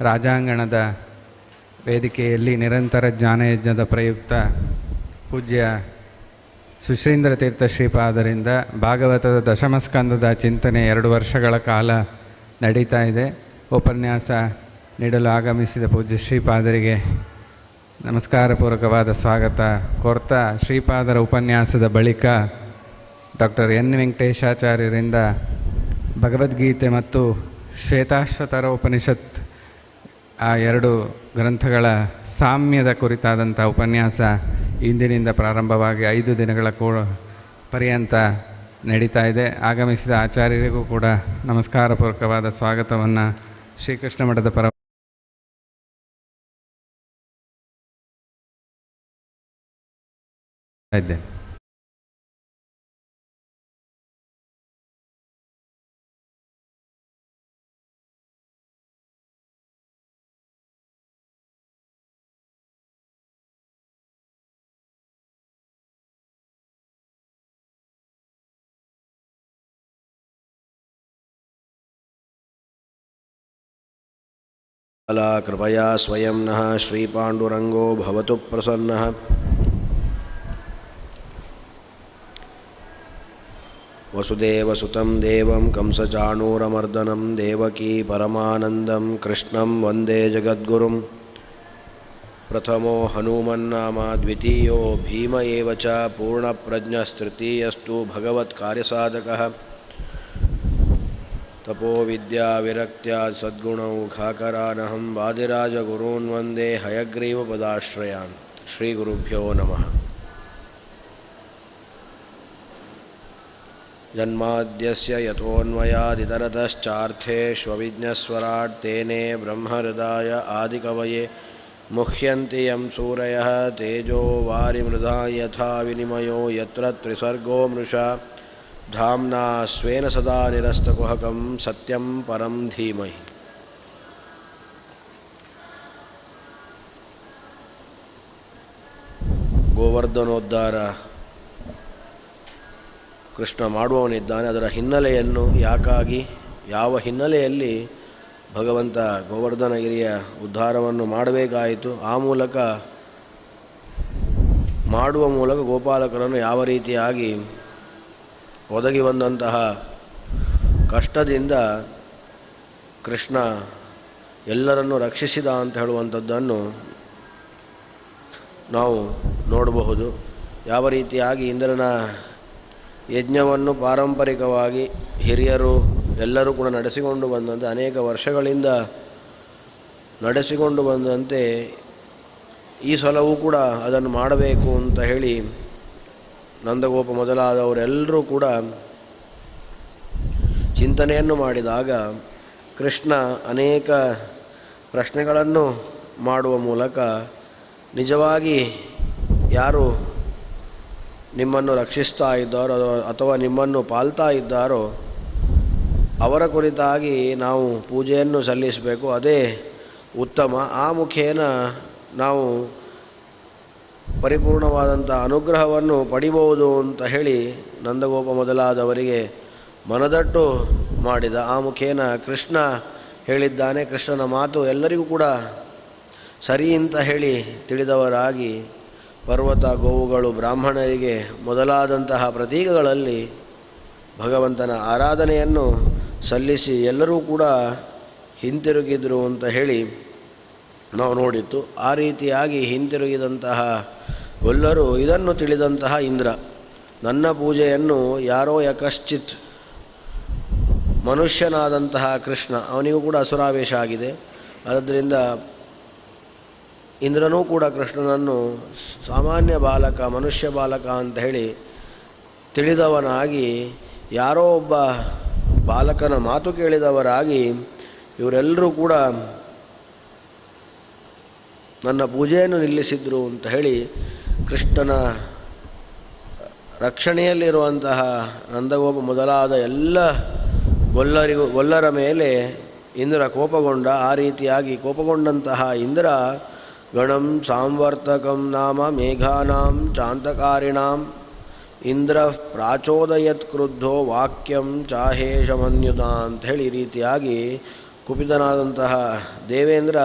ರಾಜಾಂಗಣದ ವೇದಿಕೆಯಲ್ಲಿ ನಿರಂತರ ಜ್ಞಾನಯಜ್ಞದ ಪ್ರಯುಕ್ತ ಪೂಜ್ಯ ಸುಶ್ರೀಂದ್ರ ತೀರ್ಥ ಶ್ರೀಪಾದರಿಂದ ಭಾಗವತದ ದಶಮಸ್ಕಂದದ ಚಿಂತನೆ ಎರಡು ವರ್ಷಗಳ ಕಾಲ ನಡೀತಾ ಇದೆ. ಉಪನ್ಯಾಸ ನೀಡಲು ಆಗಮಿಸಿದ ಪೂಜ್ಯ ಶ್ರೀಪಾದರಿಗೆ ನಮಸ್ಕಾರಪೂರ್ವಕವಾದ ಸ್ವಾಗತ. ಕೋರ್ತಾ ಶ್ರೀಪಾದರ ಉಪನ್ಯಾಸದ ಬಳಿಕ ಡಾಕ್ಟರ್ ಎನ್ ವೆಂಕಟೇಶಾಚಾರ್ಯರಿಂದ ಭಗವದ್ಗೀತೆ ಮತ್ತು ಶ್ವೇತಾಶ್ವತರ ಉಪನಿಷತ್ ಆ ಎರಡು ಗ್ರಂಥಗಳ ಸಾಮ್ಯದ ಕುರಿತಾದಂಥ ಉಪನ್ಯಾಸ ಇಂದಿನಿಂದ ಪ್ರಾರಂಭವಾಗಿ ಐದು ದಿನಗಳ ಕೂ ಪರ್ಯಂತ ನಡೀತಾ ಇದೆ. ಆಗಮಿಸಿದ ಆಚಾರ್ಯರಿಗೂ ಕೂಡ ನಮಸ್ಕಾರಪೂರ್ವಕವಾದ ಸ್ವಾಗತವನ್ನು ಶ್ರೀಕೃಷ್ಣ ಮಠದ ಪರ ಇದ್ದೇನೆ. अला कृपया स्वयं नः श्रीपाण्डुरङ्गो भवतु प्रसन्नः। वसुदेवसुतं देवं कंसचाणूरमर्दनं देवकी परमानन्दं, कृष्णं वंदे जगद्गुरुं। प्रथमो हनुमन्नाम, द्वितीयो भीम एव च, पूर्णप्रज्ञस्तृतीयस्तु भगवत्कार्यसाधकः। तपोविद्याविरक्त्या सद्गुणौघाकरानहं वादिराजगुरून् वंदे हयग्रीवपदाश्रयान्। श्रीगुरुभ्यो नमः। जन्माद्यस्य यतोऽन्वयादितरतश्चार्थेष्वविज्ञस्वराट् तेने ब्रह्महृदाय आदिकवये मुह्यन्ति यं सूरयः तेजो वारिमृदा यथा विनिमयो यत्र त्रिसर्गो मृषा। ಧಾಮ್ನಾ ಸ್ವೇನ ಸದಾ ನಿರಸ್ತಕುಹಕಂ ಸತ್ಯಂ ಪರಂ ಧೀಮಹಿ ಗೋವರ್ಧನೋದ್ಧಾರ ಕೃಷ್ಣ ಮಾಡುವವನಿದ್ದಾನೆ, ಅದರ ಹಿನ್ನೆಲೆಯನ್ನು ಯಾಕಾಗಿ, ಯಾವ ಹಿನ್ನೆಲೆಯಲ್ಲಿ ಭಗವಂತ ಗೋವರ್ಧನಗಿರಿಯ ಉದ್ಧಾರವನ್ನು ಮಾಡಬೇಕಾಯಿತು, ಆ ಮೂಲಕ, ಮಾಡುವ ಮೂಲಕ ಗೋಪಾಲಕರನ್ನು ಯಾವ ರೀತಿಯಾಗಿ ಒದಗಿ ಬಂದಂತಹ ಕಷ್ಟದಿಂದ ಕೃಷ್ಣ ಎಲ್ಲರನ್ನು ರಕ್ಷಿಸಿದ ಅಂತ ಹೇಳುವಂಥದ್ದನ್ನು ನಾವು ನೋಡಬಹುದು. ಯಾವ ರೀತಿಯಾಗಿ ಇಂದ್ರನ ಯಜ್ಞವನ್ನು ಪಾರಂಪರಿಕವಾಗಿ ಹಿರಿಯರು ಎಲ್ಲರೂ ಕೂಡ ನಡೆಸಿಕೊಂಡು ಬಂದಂತೆ, ಅನೇಕ ವರ್ಷಗಳಿಂದ ನಡೆಸಿಕೊಂಡು ಬಂದಂತೆ ಈ ಸಲವೂ ಕೂಡ ಅದನ್ನು ಮಾಡಬೇಕು ಅಂತ ಹೇಳಿ ನಂದಗೋಪ ಮೊದಲಾದವರೆಲ್ಲರೂ ಕೂಡ ಚಿಂತನೆಯನ್ನು ಮಾಡಿದಾಗ ಕೃಷ್ಣ ಅನೇಕ ಪ್ರಶ್ನೆಗಳನ್ನು ಮಾಡುವ ಮೂಲಕ ನಿಜವಾಗಿ ಯಾರು ನಿಮ್ಮನ್ನು ರಕ್ಷಿಸ್ತಾ ಇದ್ದಾರೋ ಅಥವಾ ನಿಮ್ಮನ್ನು ಪಾಲ್ತಾ ಇದ್ದಾರೋ ಅವರ ಕುರಿತಾಗಿ ನಾವು ಪೂಜೆಯನ್ನು ಸಲ್ಲಿಸಬೇಕು. ಅದೇ ಉತ್ತಮ. ಆ ಮುಖೇನ ನಾವು ಪರಿಪೂರ್ಣವಾದಂಥ ಅನುಗ್ರಹವನ್ನು ಪಡಿಬಹುದು ಅಂತ ಹೇಳಿ ನಂದಗೋಪ ಮೊದಲಾದವರಿಗೆ ಮನದಟ್ಟು ಮಾಡಿದ. ಆ ಮುಖೇನ ಕೃಷ್ಣ ಹೇಳಿದ್ದಾನೆ. ಕೃಷ್ಣನ ಮಾತು ಎಲ್ಲರಿಗೂ ಕೂಡ ಸರಿ ಅಂತ ಹೇಳಿ ತಿಳಿದವರಾಗಿ ಪರ್ವತ ಗೋವುಗಳು ಬ್ರಾಹ್ಮಣರಿಗೆ ಮೊದಲಾದಂತಹ ಪ್ರತೀಕಗಳಲ್ಲಿ ಭಗವಂತನ ಆರಾಧನೆಯನ್ನು ಸಲ್ಲಿಸಿ ಎಲ್ಲರೂ ಕೂಡ ಹಿಂತಿರುಗಿದರು ಅಂತ ಹೇಳಿ ನಾವು ನೋಡಿತ್ತು. ಆ ರೀತಿಯಾಗಿ ಹಿಂತಿರುಗಿದಂತಹ ಒಲ್ಲರು, ಇದನ್ನು ತಿಳಿದಂತಹ ಇಂದ್ರ, ನನ್ನ ಪೂಜೆಯನ್ನು ಯಾರೋ ಯಕಶ್ಚಿತ್ ಮನುಷ್ಯನಾದಂತಹ ಕೃಷ್ಣ, ಅವನಿಗೂ ಕೂಡ ಅಸುರಾವೇಶ ಆಗಿದೆ. ಆದ್ದರಿಂದ ಇಂದ್ರನೂ ಕೂಡ ಕೃಷ್ಣನನ್ನು ಸಾಮಾನ್ಯ ಬಾಲಕ, ಮನುಷ್ಯ ಬಾಲಕ ಅಂತ ಹೇಳಿ ತಿಳಿದವನಾಗಿ, ಯಾರೋ ಒಬ್ಬ ಬಾಲಕನ ಮಾತು ಕೇಳಿದವರಾಗಿ, ಇವರೆಲ್ಲರೂ ಕೂಡ ನನ್ನ ಪೂಜೆಯನ್ನು ನಿಲ್ಲಿಸಿದ್ರು ಅಂತ ಹೇಳಿ ಕೃಷ್ಣನ ರಕ್ಷಣೆಯಲ್ಲಿರುವಂತಹ ನಂದಗೋಪ ಮೊದಲಾದ ಎಲ್ಲ ಗೊಲ್ಲರಿಗೂ, ಗೊಲ್ಲರ ಮೇಲೆ ಇಂದ್ರ ಕೋಪಗೊಂಡ, ಆ ರೀತಿಯಾಗಿ ಕೋಪಗೊಂಡಂತಹ ಇಂದ್ರ ಗಣಂ ಸಾಂವರ್ತಕಂ ನಾಮ ಮೇಘಾನಾಂ ಚಾಂತಕಾರಿಣಾಂ ಇಂದ್ರ ಪ್ರಾಚೋದಯತ್ ಕ್ರುದ್ಧೋ ವಾಕ್ಯಂ ಚಾಹೇಶಮನ್ಯುತ ಅಂಥೇಳಿ ಈ ರೀತಿಯಾಗಿ ಕುಪಿತನಾದಂತಹ ದೇವೇಂದ್ರ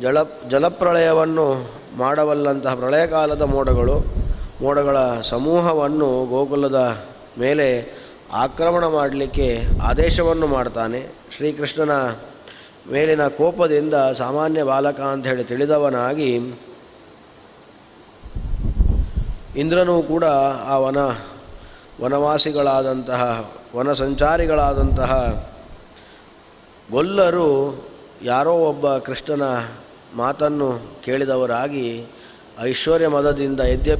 ಜಲ ಜಲಪ್ರಳಯವನ್ನು ಮಾಡಬಲ್ಲಂತಹ ಪ್ರಳಯಕಾಲದ ಮೋಡಗಳು, ಮೋಡಗಳ ಸಮೂಹವನ್ನು ಗೋಕುಲದ ಮೇಲೆ ಆಕ್ರಮಣ ಮಾಡಲಿಕ್ಕೆ ಆದೇಶವನ್ನು ಮಾಡ್ತಾನೆ. ಶ್ರೀಕೃಷ್ಣನ ಮೇಲಿನ ಕೋಪದಿಂದ ಸಾಮಾನ್ಯ ಬಾಲಕ ಅಂತ ಹೇಳಿ ತಿಳಿದವನಾಗಿ ಇಂದ್ರನೂ ಕೂಡ ಆ ವನ, ವನವಾಸಿಗಳಾದಂತಹ ವನ ಸಂಚಾರಿಗಳಾದಂತಹ ಗೊಲ್ಲರು ಯಾರೋ ಒಬ್ಬ ಕೃಷ್ಣನ ಮಾತನ್ನು ಕೇಳಿದವರಾಗಿ ಐಶ್ವರ್ಯ ಮದದಿಂದ ಯದ್ಯಪಿ